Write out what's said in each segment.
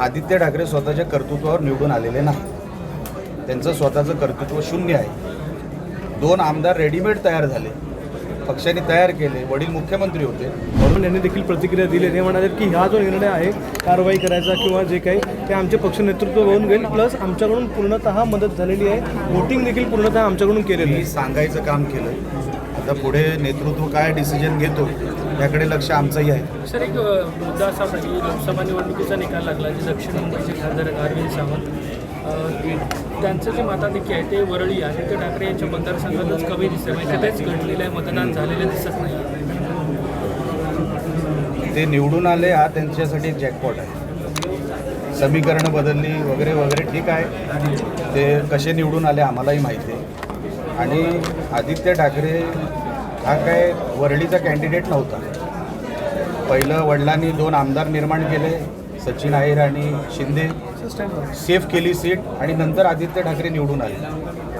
आदित्य ठाकरे स्वतःच्या कर्तृत्वावर निवडून आलेले नाही. त्यांचं स्वतःचं कर्तृत्व शून्य आहे. दोन आमदार रेडीमेड तयार झाले. पक्षाने तयार केले वडील मुख्यमंत्री होते. म्हणून यांनी देखील प्रतिक्रिया दिली ते म्हणाले की हा जो निर्णय आहे कारवाई करायचा किंवा जे काही ते आमचे पक्ष नेतृत्व होऊन गेल प्लस आमच्याकडून पूर्णतः मदत झालेली आहे. वोटिंग देखील पूर्णतः आमच्याकडून केलेलं सांगायचं काम केलं. आता पुढे नेतृत्व काय डिसिजन घेतो याकडे लक्ष आमचंही आहे. सर एक मुद्दा असा होता की लोकसभा निवडणुकीचा निकाल लागला जे दक्षिण मुंबईचे खासदार अरविंद सावंत त्यांचं जे मताधिक्य आहे ते वरळी आदित्य ठाकरे यांच्या मतदारसंघातच कमी दिसते म्हणजे तेच घडलेलं आहे मतदान झालेलं दिसत नाही. ते निवडून आले हा त्यांच्यासाठी एक जॅकपॉट आहे. समीकरणं बदलली वगैरे वगैरे ठीक आहे. ते कसे निवडून आले आम्हालाही माहिती आहे. आणि आदित्य ठाकरे हा काय वरळीचा कॅन्डिडेट नव्हता. पहिलं वडिलांनी दोन आमदार निर्माण केले सचिन अहिर आणि शिंदे. सेफ केली सीट आणि नंतर आदित्य ठाकरे निवडून आले.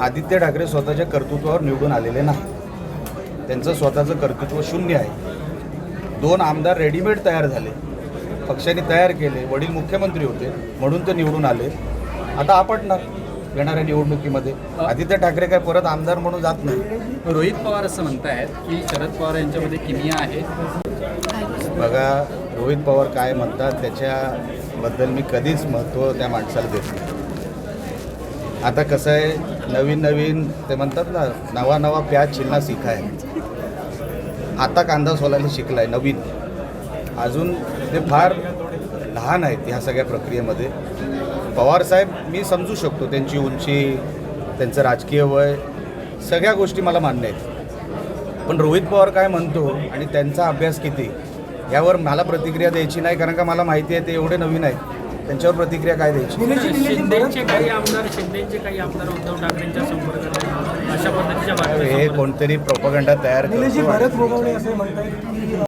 आदित्य ठाकरे स्वतःच्या कर्तृत्वावर निवडून आलेले नाही. त्यांचं स्वतःचं कर्तृत्व शून्य आहे. दोन आमदार रेडीमेड तयार झाले. पक्षाने तयार केले वडील मुख्यमंत्री होते म्हणून ते निवडून आले. आता आपटणार. येणाऱ्या निवडणुकीमध्ये. आदित्य ठाकरे काय परत आमदार म्हणून जात नाही. रोहित पवार असं म्हणतायत की शरद पवार यांच्यामध्ये किमिया आहे. बघा रोहित पवार काय म्हणतात त्याच्याबद्दल मी कधीच महत्त्व त्या माणसाला देत नाही. आता कसं आहे नवीन नवीन ते म्हणतात ना नवा नवा प्याज चिल्ला सीखा आहे आता कांदा सोलायला शिकलाय नवीन. अजून ते फार लहान आहेत ह्या सगळ्या प्रक्रियेमध्ये. पवारसाहेब मी समजू शकतो त्यांची उंची त्यांचं राजकीय वय सगळ्या गोष्टी मला मान्य आहेत. पण रोहित पवार काय म्हणतो आणि त्यांचा अभ्यास किती यावर मला प्रतिक्रिया द्यायची नाही कारण का मला माहिती आहे ते एवढे नवीन आहेत. त्यांच्यावर प्रतिक्रिया काय द्यायची? शिंदेचे काही आमदार शिंदेचे काही आमदार उद्धव ठाकरेंच्या संपर्कात आहेत. अशा पद्धतीच्या बातम्या हे. कोणतरी प्रोपगंडा तयार